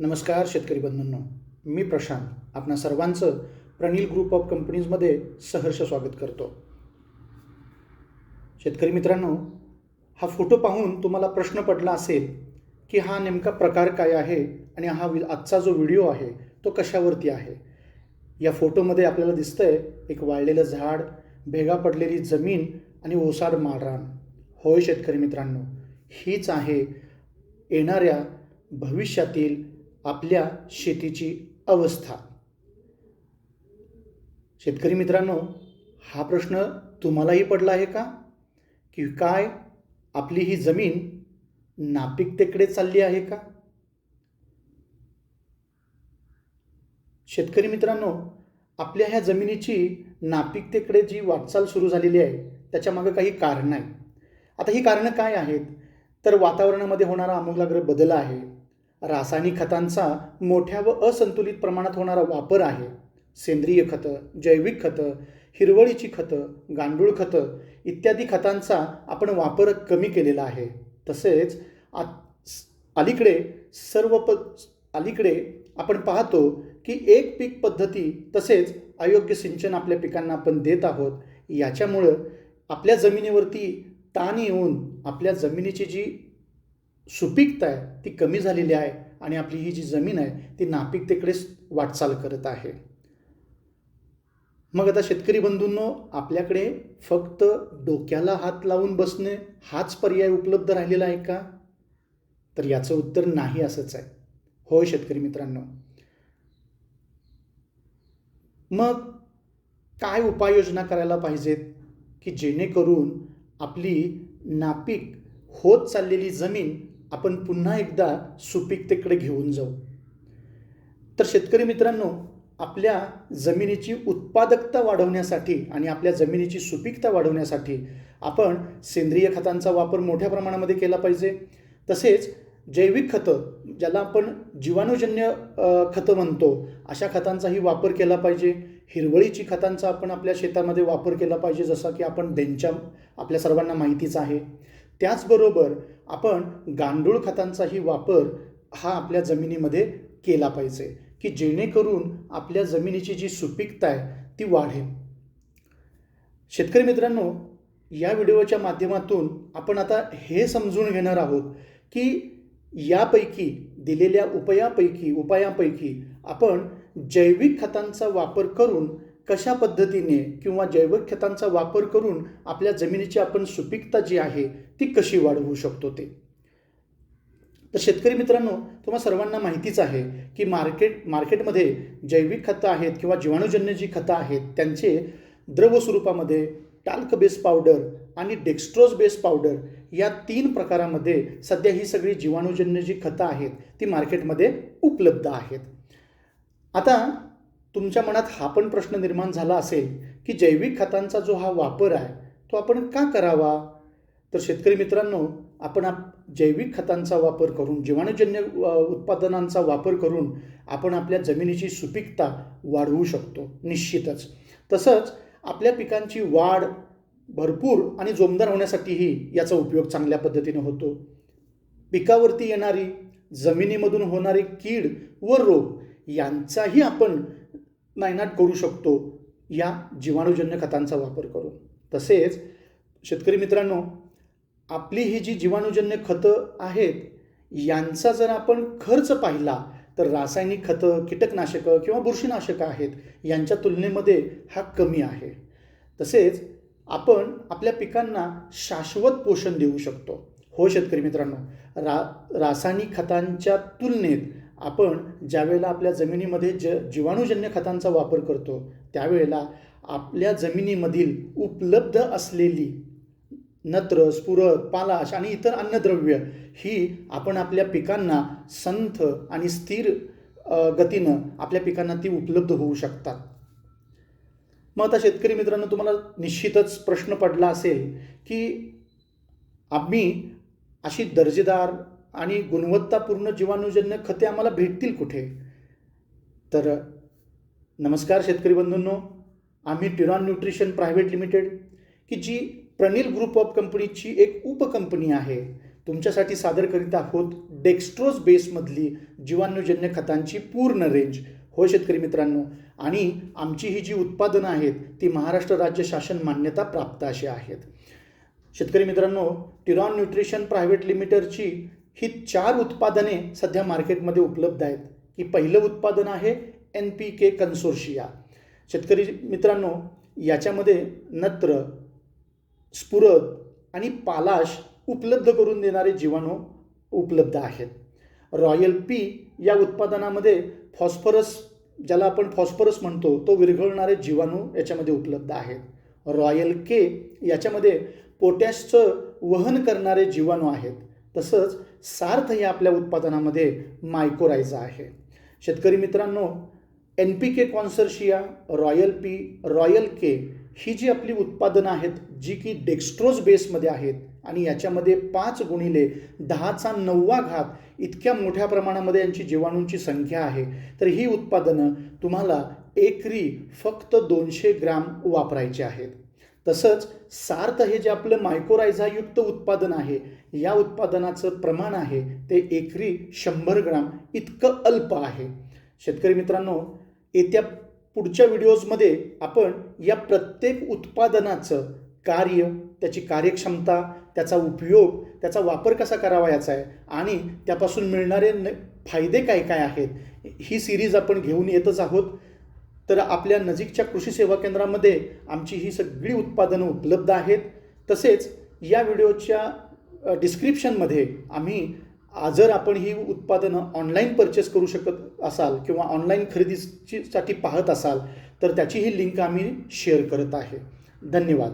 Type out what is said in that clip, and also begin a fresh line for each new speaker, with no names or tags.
नमस्कार शेतकरी बंधूंनो. मी प्रशांत आपणा सर्वांचं प्रणील ग्रुप ऑफ कंपनीजमध्ये सहर्ष स्वागत करतो. शेतकरी मित्रांनो हा फोटो पाहून तुम्हाला प्रश्न पडला असेल की हा नेमका प्रकार काय आहे आणि हा आजचा जो व्हिडिओ आहे तो कशावरती आहे? या फोटोमध्ये आपल्याला दिसतंय एक वाळलेलं झाड भेगा पडलेली जमीन आणि ओसाड माळरान. होय शेतकरी मित्रांनो हीच आहे येणाऱ्या भविष्यातील आपल्या शेतीची अवस्था. शेतकरी मित्रांनो हा प्रश्न तुम्हालाही पडला आहे का? की काय आपली ही जमीन नापिकतेकडे चालली आहे का? शेतकरी मित्रांनो आपल्या ह्या जमिनीची नापिकतेकडे जी वाटचाल सुरू झालेली आहे त्याच्यामागं काही कारणं आहे आता ही कारणं काय आहेत? तर वातावरणामध्ये होणारा आमूलाग्र बदल आहे. रासायनिक खतांचा मोठ्या व असंतुलित प्रमाणात होणारा वापर आहे. सेंद्रिय खतं जैविक खतं हिरवळीची खतं गांडूळ खतं इत्यादी खतांचा आपण वापर कमी केलेला आहे. तसेच आ अलीकडे सर्व प अलीकडे आपण पाहतो की एक पीक पद्धती तसेच अयोग्य सिंचन आपल्या पिकांना आपण देत आहोत. याच्यामुळं आपल्या जमिनीवरती ताण येऊन आपल्या जमिनीची जी सुपीकता आहे ती कमी झालेली आहे आणि आपली ही जी जमीन आहे ती नापिकतेकडेच वाटचाल करत आहे. मग आता शेतकरी बंधूंनो आपल्याकडे फक्त डोक्याला हात लावून बसणे हाच पर्याय उपलब्ध राहिलेला आहे का? तर याचं उत्तर नाही असंच आहे. होय शेतकरी मित्रांनो. मग काय उपाययोजना करायला पाहिजेत की जेणेकरून आपली नापीक होत चाललेली जमीन आपण पुन्हा एकदा सुपीकतेकडे घेऊन जाऊ. तर शेतकरी मित्रांनो आपल्या जमिनीची उत्पादकता वाढवण्यासाठी आणि आपल्या जमिनीची सुपीकता वाढवण्यासाठी आपण सेंद्रिय खतांचा वापर मोठ्या प्रमाणामध्ये केला पाहिजे. तसेच जैविक खतं ज्याला आपण जीवाणूजन्य खतं म्हणतो अशा खतांचाही वापर केला पाहिजे. हिरवळीची खतांचा आपण आपल्या शेतामध्ये वापर केला पाहिजे जसा की आपण देंच्या आपल्या सर्वांना माहितीच आहे. त्याचबरोबर आपण गांडूळ खतांचाही वापर हा आपल्या जमिनीमध्ये केला पाहिजे की जेणेकरून आपल्या जमिनीची जी सुपीकता आहे ती वाढेल. शेतकरी मित्रांनो या व्हिडिओच्या माध्यमातून आपण आता हे समजून घेणार आहोत की यापैकी दिलेल्या उपायापैकी उपायापैकी आपण जैविक खतांचा वापर करून कशा पद्धतीने किंवा जैविक खतांचा वापर करून आपल्या जमिनीची आपण सुपीकता जी आहे ती कशी वाढवू शकतो ते? तर शेतकरी मित्रांनो तुम्हा सर्वांना माहितीच आहे की मार्केट मार्केटमध्ये जैविक खतं आहेत किंवा जीवाणूजन्य जी खतं आहेत त्यांचे द्रव स्वरूपामध्ये टाल्क बेस पावडर आणि डेक्स्ट्रोज बेस पावडर या तीन प्रकारामध्ये सध्या ही सगळी जीवाणूजन्य जी खतं आहेत ती मार्केटमध्ये उपलब्ध आहेत. आता तुमच्या मनात हा पण प्रश्न निर्माण झाला असेल की जैविक खतांचा जो हा वापर आहे तो आपण का करावा? तर शेतकरी मित्रांनो आपण आप जैविक खतांचा वापर करून जीवाणूजन्य उत्पादनांचा वापर करून आपण आपल्या जमिनीची सुपीकता वाढवू शकतो निश्चितच. तसंच आपल्या पिकांची वाढ भरपूर आणि जोमदार होण्यासाठीही याचा उपयोग चांगल्या पद्धतीने होतो. पिकावरती येणारी जमिनीमधून होणारी कीड व रोग यांचाही आपण नायनाट करू शकतो या जीवाणूजन्य खतांचा वापर करून. तसेच शेतकरी मित्रांनो आपली ही जी जीवाणूजन्य खतं आहेत यांचा जर आपण खर्च पाहिला तर रासायनिक खतं कीटकनाशकं किंवा बुरशीनाशकं आहेत यांच्या तुलनेमध्ये हा कमी आहे. तसेच आपण आपल्या पिकांना शाश्वत पोषण देऊ शकतो. हो शेतकरी मित्रांनो रा रासायनिक खतांच्या तुलनेत आपण ज्यावेळेला आपल्या जमिनीमध्ये ज जीवाणूजन्य खतांचा वापर करतो त्यावेळेला आपल्या जमिनीमधील उपलब्ध असलेली नत्र स्फुरद पालाश आणि इतर अन्नद्रव्य ही आपण आपल्या पिकांना संथ आणि स्थिर गतीनं आपल्या पिकांना ती उपलब्ध होऊ शकतात. मग आता शेतकरी मित्रांनो तुम्हाला निश्चितच प्रश्न पडला असेल की आम्ही अशी दर्जेदार आणि गुणवत्तापूर्ण जीवाणूजन्य खते आम्हाला भेटतील कुठे? तर नमस्कार शेतकरी बंधूंनो. आम्ही टिरॉन न्यूट्रिशन प्रायव्हेट लिमिटेड की जी प्रणील ग्रुप ऑफ कंपनीची एक उपकंपनी आहे. तुमच्यासाठी सादर करीत आहोत डेक्स्ट्रोज बेसमधली जीवाणूजन्य खतांची पूर्ण रेंज. हो शेतकरी मित्रांनो आणि आमची ही जी उत्पादनं आहेत ती महाराष्ट्र राज्य शासन मान्यता प्राप्त अशी आहेत. शेतकरी मित्रांनो टिरॉन न्यूट्रिशन प्रायव्हेट लिमिटेडची ही चार उत्पादने सध्या मार्केटमध्ये उपलब्ध आहेत. की पहिलं उत्पादन आहे एन पी के कन्सोर्शिया. शेतकरी मित्रांनो याच्यामध्ये नत्र स्फुरद आणि पालाश उपलब्ध करून देणारे जीवाणू उपलब्ध आहेत. रॉयल पी या उत्पादनामध्ये फॉस्फरस ज्याला आपण फॉस्फरस म्हणतो तो विरघळणारे जीवाणू याच्यामध्ये उपलब्ध आहेत. रॉयल के याच्यामध्ये पोटॅशचं वहन करणारे जीवाणू आहेत. तसंच सार्थ या आपल्या उत्पादनामध्ये मायकोरायझा आहे. शेतकरी मित्रांनो N P K consortia royal P royal K ही जी आपली उत्पादनं आहेत जी की डेक्स्ट्रोज बेसमध्ये आहेत आणि याच्यामध्ये पाच गुणिले दहाचा नववा घात इतक्या मोठ्या प्रमाणामध्ये यांची जीवाणूंची संख्या आहे. तर ही उत्पादनं तुम्हाला एकरी फक्त दोनशे ग्राम वापरायची आहेत. तसंच सार्थ हे जे आपलं मायकोरायझायुक्त उत्पादन आहे या उत्पादनाचं प्रमाण आहे ते एकरी शंभर ग्राम इतकं अल्प आहे. शेतकरी मित्रांनो येत्या पुढच्या व्हिडिओजमध्ये आपण या प्रत्येक उत्पादनाचं कार्य त्याची कार्यक्षमता त्याचा उपयोग त्याचा वापर कसा करावा याचा आहे आणि त्यापासून मिळणारे न फायदे काय काय आहेत ही सिरीज आपण घेऊन येतच आहोत. तर आपल्या नजीकच्या कृषी सेवा केंद्रामध्ये आमची ही सगळी उत्पादनं उपलब्ध आहेत. तसेच या व्हिडिओच्या डिस्क्रिप्शनमध्ये आम्ही जर आपण ही उत्पादनं ऑनलाईन परचेस करू शकत असाल किंवा ऑनलाईन खरेदीची साठी पाहत असाल तर त्याची ही लिंक आम्ही शेअर करत आहे. धन्यवाद.